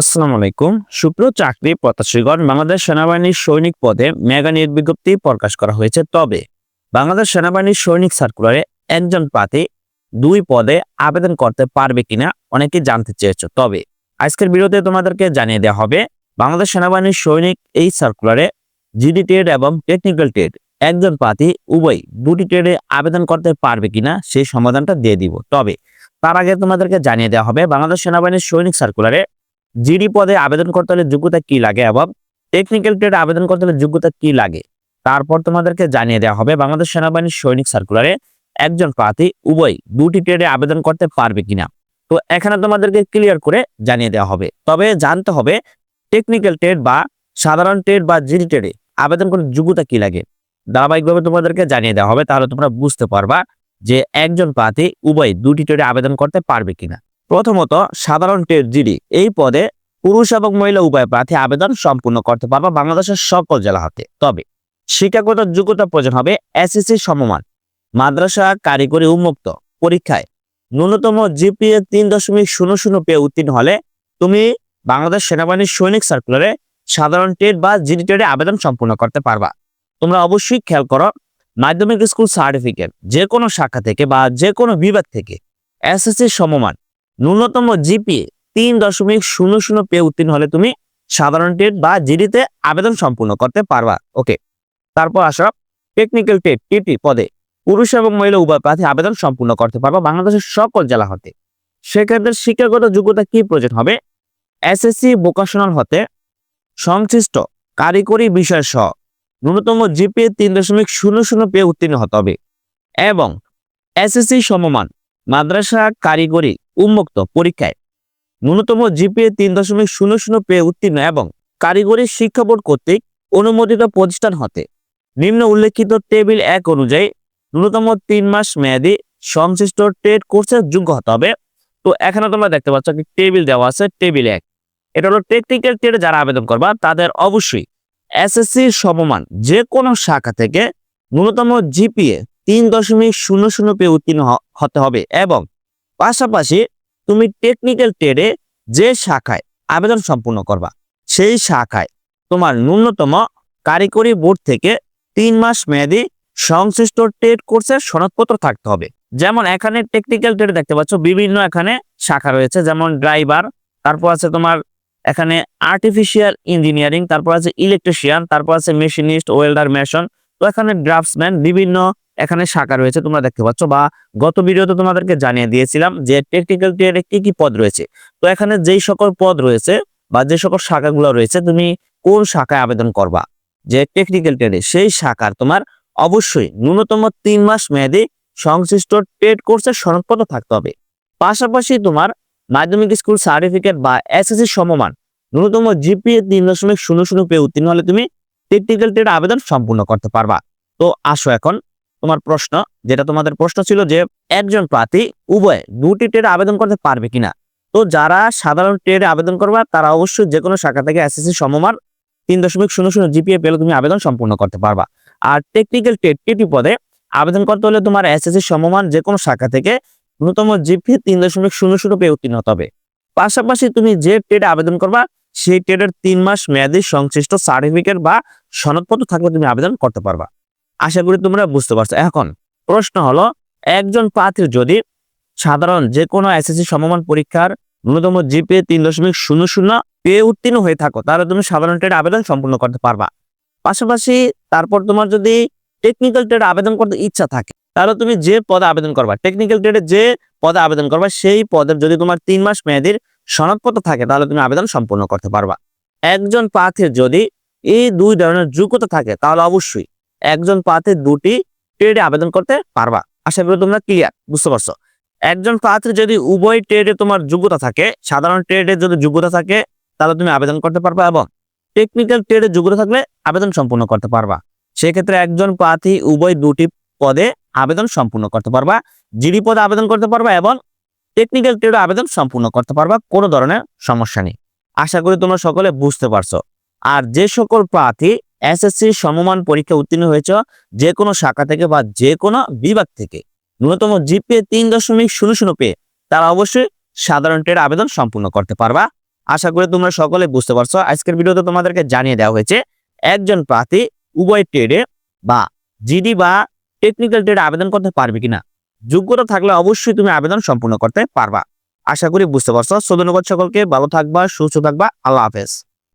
আসসালামু আলাইকুম। সুপ্র চাকরি প্রত্যাশীগণ, বাংলাদেশ সেনাবাহিনীর সৈনিক পদে মেগা নিয়োগ বিজ্ঞপ্তি প্রকাশ করা হয়েছে। তবে বাংলাদেশ সেনাবাহিনীর সৈনিক সার্কুলারে একজন প্রার্থী দুই পদে আবেদন করতে পারবে কিনা অনেকে জানতে চেয়েছো। তবে আজকের ভিডিওতে তোমাদেরকে জানিয়ে দেওয়া হবে, বাংলাদেশ সেনাবাহিনীর সৈনিক এই সার্কুলারে জিডি ট্রেড এবং টেকনিক্যাল ট্রেড একজন প্রার্থী উভয় দুটি ট্রেডে আবেদন করতে পারবে কিনা সেই সমাধানটা দিয়ে দিব। তবে তার আগে তোমাদেরকে জানিয়ে দেওয়া হবে, বাংলাদেশ সেনাবাহিনীর সৈনিক সার্কুলারে জিডি পদে আবেদন করতে হলে যোগ্যতা কি লাগে এবং টেকনিক্যাল ট্রেড আবেদন করতে হলে যোগ্যতা কি লাগে? তারপর তোমাদেরকে জানিয়ে দেওয়া হবে বাংলাদেশ সেনাবাহিনীর সৈনিক সার্কুলারে একজন প্রার্থী উভয় দুটি ট্রেডে আবেদন করতে পারবে কিনা। তো এখানে তোমাদেরকে ক্লিয়ার করে জানিয়ে দেওয়া হবে। তবে জানতে হবে টেকনিক্যাল ট্রেড বা সাধারণ ট্রেড বা জিডি ট্রেডে আবেদন করার যোগ্যতা কি লাগে। ধারাবাহিকভাবে তোমাদেরকে জানিয়ে দেওয়া হবে, তাহলে তোমরা বুঝতে পারবা যে একজন প্রার্থী উভয় দুটি ট্রেডে আবেদন করতে পারবে কিনা। প্রথমত, সাধারণ টেট জিডি। এই পদে পুরুষ এবং মহিলা উভয় প্রার্থী আবেদন সম্পূর্ণ করতে পারবে বাংলাদেশের সকল জেলা হতে। তবে, শিক্ষাগত যোগ্যতা প্রয়োজন হবে এসএসসি সমমান। মাদ্রাসা কারিগরি উন্মুক্ত। পরীক্ষায় ন্যূনতম জিপিএ তিন দশমিক শূন্য শূন্য পেয়ে উত্তীর্ণ হলে তুমি বাংলাদেশ সেনাবাহিনীর সৈনিক সার্কুলারে সাধারণ টেট বা জিডি টেটে আবেদন সম্পূর্ণ করতে পারবা। তোমরা অবশ্যই খেয়াল করো, মাধ্যমিক স্কুল সার্টিফিকেট যে কোনো শাখা থেকে বা যে কোনো বিভাগ থেকে এসএসসি সমমান ন্যূনতম জিপিএ তিন দশমিক শূন্য শূন্য পেয়ে উত্তীর্ণ হলে তুমি সাধারণ টেট বা জিডিতে আবেদন সম্পূর্ণ করতে পারবা। ওকে তারপর আসো টেকনিক্যাল টেট টিটি পদে পুরুষ এবং মহিলা উভয় প্রার্থী আবেদন সম্পূর্ণ করতে পারবা বাংলাদেশের সকল জেলা হতে। সেক্ষেত্রে শিক্ষাগত যোগ্যতা কি প্রয়োজন হবে? এসএসসি ভোকেশনাল হতে সংশ্লিষ্ট কারিগরি বিষয় সহ ন্যূনতম জিপিএ তিন দশমিক শূন্য শূন্য পেয়ে উত্তীর্ণ হতে হবে এবং এসএসসি সমমান মাদ্রাসা কারিগরি উন্মুক্ত পরীক্ষায়। ন্যূনতম জিপিএ তিন দশমিক শূন্য শূন্য পেয়ে উত্তীর্ণ এবং কারিগরি শিক্ষা বোর্ড কর্তৃক অনুমোদিত প্রতিষ্ঠান হতে। নিম্ন উল্লেখিত টেবিল এক অনুযায়ী ন্যূনতম তিন মাস মেয়াদী সংশ্লিষ্ট ট্রেড কোর্সের যোগ্য হতে হবে। তো এখানে তোমরা দেখতে পাচ্ছ টেবিল দেওয়া আছে, টেবিল এক। এটা হলো টেকনিক্যাল ট্রেডে যারা আবেদন করবা, তাদের অবশ্যই এসএসসি সমমান যে কোনো শাখা থেকে ন্যূনতম জিপিএ তিন দশমিক শূন্য শূন্য পেয়ে উত্তীর্ণ হতে হবে এবং পাশাপাশি তুমি টেকনিক্যাল ট্রেডে যে শাখায় আবেদন সম্পূর্ণ করবা, সেই শাখায় তোমার ন্যূনতম কারিগরি বোর্ড থেকে তিন মাস মেয়াদি সংশ্লিষ্ট ট্রেড কোর্সের সনদপত্র থাকতে হবে। যেমন এখানে টেকনিক্যাল ট্রেড দেখতে পাচ্ছ, বিভিন্ন এখানে শাখা রয়েছে, যেমন ড্রাইভার তারপর আছে তোমার এখানে আর্টিফিশিয়াল ইঞ্জিনিয়ারিং তারপর আছে ইলেকট্রিশিয়ান তারপর আছে মেশিনিস্ট ওয়েল্ডার মেশন তো এখানে ড্রাফটসম্যান বিভিন্ন এখানে শাখা রয়েছে, তোমরা দেখতে পাচ্ছ। বা গত ভিডিওতে তোমাদেরকে জানিয়ে দিয়েছিলাম যে টেকনিক্যাল ট্রেডে কি কি পদ রয়েছে। তো এখানে যেই সকল পদ রয়েছে বা যে সকল শাখাগুলো রয়েছে, তুমি কোন শাখায় আবেদন করবা? যে টেকনিক্যাল ট্রেডে সেই শাখার তোমার অবশ্যই ন্যূনতম তিন মাস মেয়াদী সংশ্লিষ্ট ট্রেড কোর্সের সনদপত্র থাকতে হবে। পাশাপাশি তোমার মাধ্যমিক স্কুল সার্টিফিকেট বা এসএসসি সমমান ন্যূনতম জিপিএ তিন দশমিক শূন্য শূন্য পেয়ে উত্তীর্ণ হলে তুমি টেকনিক্যাল ট্রেড আবেদন সম্পূর্ণ করতে পারবা। তো আসো এখন, তোমার প্রশ্ন, যেটা তোমাদের প্রশ্ন ছিল যে, একজন প্রার্থী উভয় দুটি ট্রেডে আবেদন করতে পারবে কিনা? তো যারা সাধারণ ট্রেডে আবেদন করবা, তারা অবশ্যই যে কোনো শাখা থেকে এসএসসি সমমান তিন দশমিক শূন্য শূন্য জিপিএ পেলে তুমি আবেদন সম্পূর্ণ করতে পারবা। আর টেকনিক্যাল ট্রেড টিটি পদে আবেদন করতে হলে তোমার এসএসসি সমমান যে কোনো শাখা থেকে ন্যূনতম জিপি তিন দশমিক শূন্য শূন্য পেয়ে উত্তীর্ণ হতে হবে। পাশাপাশি তুমি যে ট্রেডে আবেদন করবা সেই ট্রেডের তিন মাস মেয়াদি সংশ্লিষ্ট সার্টিফিকেট বা সনদপত্র থাকলে তুমি আবেদন করতে পারবা। আশা করি তোমরা বুঝতে পারছ। এখন প্রশ্ন হলো, একজন প্রার্থীর যদি সাধারণ যে কোনো এসএসসি সমমান পরীক্ষার ন্যূনতম জিপি তিন দশমিক শূন্য শূন্য পেয়ে উত্তীর্ণ হয়ে থাকো, তাহলে তুমি সাধারণ ট্রেড আবেদন সম্পূর্ণ করতে পারবা। পাশাপাশি তারপর তোমার যদি টেকনিক্যাল ট্রেড আবেদন করতে ইচ্ছা থাকে, তাহলে তুমি যে পদে আবেদন করবা টেকনিক্যাল ট্রেডে যে পদে আবেদন করবা, সেই পদের যদি তোমার তিন মাস মেয়াদির সনদপত্র থাকে, তাহলে তুমি আবেদন সম্পূর্ণ করতে পারবা। একজন প্রার্থীর যদি এই দুই ধরনের যোগ্যতা থাকে, তাহলে অবশ্যই একজন প্রার্থী দুটি ট্রেডে আবেদন করতে পারবা। আশা করি তোমরা ক্লিয়ার বুঝতে পারছ? একজন প্রার্থীর যদি উভয় ট্রেডে তোমার যোগ্যতা থাকে, সাধারণ ট্রেডে যদি যোগ্যতা থাকে, তাহলে তুমি আবেদন করতে পারবা এবং টেকনিক্যাল ট্রেডে যোগ্যতা থাকলে আবেদন সম্পূর্ণ করতে পারবা। সেক্ষেত্রে একজন প্রার্থী উভয় দুটি পদে আবেদন সম্পূর্ণ করতে পারবা জিডি পদে আবেদন করতে পারবা এবং টেকনিক্যাল ট্রেড আবেদন সম্পূর্ণ করতে পারবা, কোনো ধরনের সমস্যা নেই। আশা করি তোমরা সকলে বুঝতে পারছ। আর যে সকল প্রার্থী এসএসসি সমমান পরীক্ষা উত্তীর্ণ হয়েছ, যে কোনো শাখা থেকে বা যে কোনো বিভাগ থেকে, ন্যূনতম জিপিএ তিন দশমিক শূন্য শূন্য পেয়ে তারা অবশ্যই সাধারণ ট্রেড আবেদন সম্পূর্ণ করতে পারবা। আশা করি তোমরা সকলে বুঝতে পারছ। আজকের ভিডিওতে তোমাদেরকে জানিয়ে দেওয়া হয়েছে, একজন প্রার্থী উভয় ট্রেডে বা জিডি বা টেকনিক্যাল ট্রেড আবেদন করতে পারবে কিনা। যোগ্যতা থাকলে অবশ্যই তুমি আবেদন সম্পূর্ণ করতে পারবা। আশা করি বুঝতে পারছ। সো, ধন্যবাদ সকলকে। ভালো থাকবা, সুস্থ থাকবা। আল্লাহ হাফেজ।